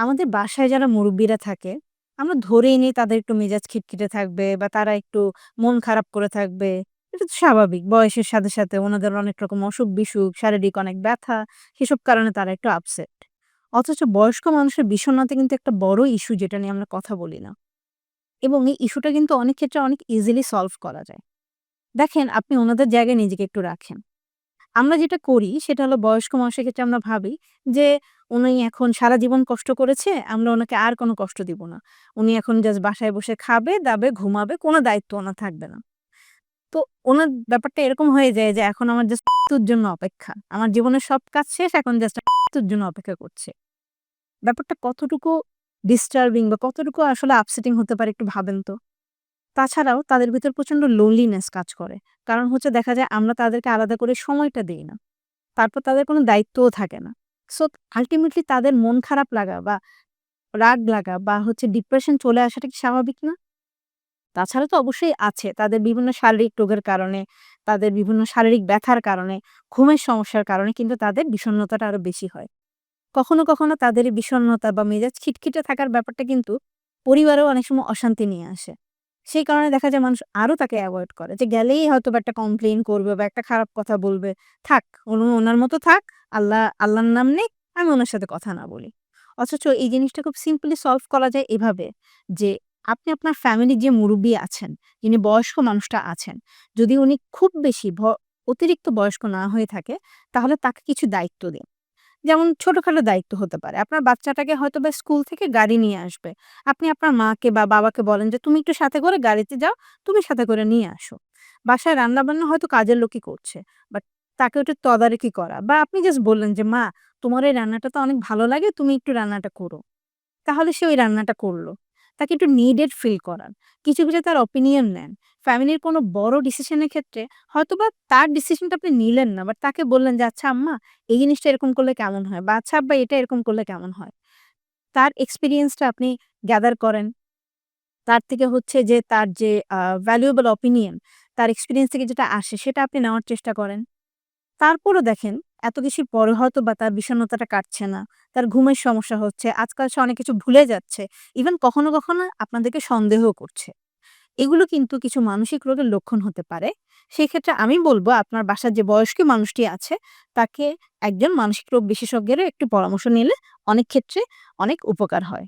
আমাদের বাসায় যারা মুরুব্বিরা থাকে, আমরা ধরেই নিই তাদের একটু মেজাজ খিটখিটে থাকবে বা তারা একটু মন খারাপ করে থাকবে। এটা তো স্বাভাবিক। বয়সের সাথে, সাথে ওনাদের অনেক রকম অসুখ-বিসুখ, শারীরিক অনেক ব্যথা, সেসব কারণে তারা একটু আপসেট। অথচ বয়স্ক মানুষের বিষণ্ণতা কিন্তু একটা বড় ইস্যু যেটা নিয়ে আমরা কথা বলি না। এবং এই ইস্যুটা কিন্তু অনেক ক্ষেত্রে অনেক ইজিলি সলভ করা যায়। দেখেন আপনি ওনাদের জায়গায় নিজেকে একটু রাখেন। আমরা যেটা করি সেটা হলো বয়স্ক মানুষের ক্ষেত্রে আমরা ভাবি যে উনি এখন সারা জীবন কষ্ট করেছে, আমরা ওনাকে আর কোনো কষ্ট দিব না। উনি এখন জাস্ট বাসায় বসে খাবে, দাবে, ঘুমাবে, কোনো দায়িত্ব ওনার থাকবে না। তো ওনার ব্যাপারটা এরকম হয়ে যায় যে এখন আমার জাস্ট জন্য অপেক্ষা। আমার জীবনের সব কাজ শেষ এখন জাস্ট জন্য অপেক্ষা করছে। ব্যাপারটা কতটুকু ডিস্টার্বিং বা কতটুকু আসলে আপসেটিং হতে পারে একটু ভাবেন তো। তাছাড়াও তাদের ভিতর প্রচণ্ড লোনলিনেস কাজ করে। কারণ হচ্ছে দেখা যায় আমরা তাদেরকে আলাদা করে সময়টা দেই না। তারপর তাদের কোনো দায়িত্বও থাকে না। সো আলটিমেটলি তাদের মন খারাপ লাগা বা রাগ লাগা বা হচ্ছে ডিপ্রেশন চলে আসাটা কি স্বাভাবিক না? তাছাড়া তো অবশ্যই আছে। তাদের বিভিন্ন শারীরিক রোগের কারণে, তাদের বিভিন্ন শারীরিক ব্যথার কারণে, ঘুমের সমস্যার কারণে কিন্তু তাদের বিষণ্ণতাটা আরও বেশি হয়। কখনো, কখনো তাদের বিষণ্ণতা বা মেজাজ খিটখিটে থাকার ব্যাপারটা কিন্তু পরিবারেও অনেক সময় অশান্তি নিয়ে আসে। সেই কারণে দেখা যায় মানুষ আরও তাকে অ্যাভয়েড করে। যে গেলেই হয়তোবা একটা কমপ্লেন করবে বা একটা খারাপ কথা বলবে। থাক, ওনার মতো থাক। আল্লাহ আল্লাহর নাম নেই আমি ওনার সাথে কথা না বলি। অথচ এই জিনিসটা খুব সিম্পলি সলভ করা যায় এভাবে যে আপনি আপনার ফ্যামিলির যে মুরব্বী আছেন, যিনি বয়স্ক মানুষটা আছেন, যদি উনি খুব বেশি অতিরিক্ত বয়স্ক না হয়ে থাকে, তাহলে তাকে কিছু দায়িত্ব দিন। যেমন ছোটখাটো দায়িত্ব হতে পারে। আপনার বাচ্চাটাকে হয়তো বা স্কুল থেকে গাড়ি নিয়ে আসবে। আপনি আপনার মাকে বা বাবাকে বলেন যে, "তুমি একটু সাথে করে গাড়িতে যাও, তুমি সাথে করে নিয়ে আসো।" বাসায় রান্নাবান্না হয়তো কাজের লোকই করছে। বাট তাকে ওটা তদারকি করা বা আপনি জাস্ট বললেন যে, "মা, তোমার এই রান্নাটা তো অনেক ভালো লাগে, তুমি একটু রান্নাটা করো।" তাহলে সে ওই রান্নাটা করল। তাকে একটু নিডেড ফিল করান। কিছু, কিছু তার অপিনিয়ন নেন। ফ্যামিলির কোনো বড় ডিসিশন এর ক্ষেত্রে হয়তোবা তার ডিসিশনটা আপনি নিলেন না। বাট তাকে বললেন যে, "আচ্ছা আম্মা, এই জিনিসটা এরকম করলে কেমন হয়?" বা "আচ্ছা আব্বা, এটা এরকম করলে কেমন হয়?" তার এক্সপিরিয়েন্সটা আপনি গ্যাদার করেন। তার থেকে হচ্ছে যে তার যে ভ্যালুয়েবল অপিনিয়ন, তার এক্সপিরিয়েন্স থেকে যেটা আসে সেটা আপনি নেওয়ার চেষ্টা করেন। তারপরও দেখেন এত কিছুর পরে হয়তো বা তার বিষণ্ণতাটা কাটছে না। তার ঘুমের সমস্যা হচ্ছে। আজকাল সে অনেক কিছু ভুলে যাচ্ছে। ইভেন কখনো, কখনো আপনাদেরকে সন্দেহও করছে। এগুলো কিন্তু কিছু মানসিক রোগের লক্ষণ হতে পারে। সেক্ষেত্রে আমি বলব আপনার বাসার যে বয়স্ক মানুষটি আছে, তাকে একজন মানসিক রোগ বিশেষজ্ঞেরও একটু পরামর্শ নিলে অনেক ক্ষেত্রে অনেক উপকার হয়।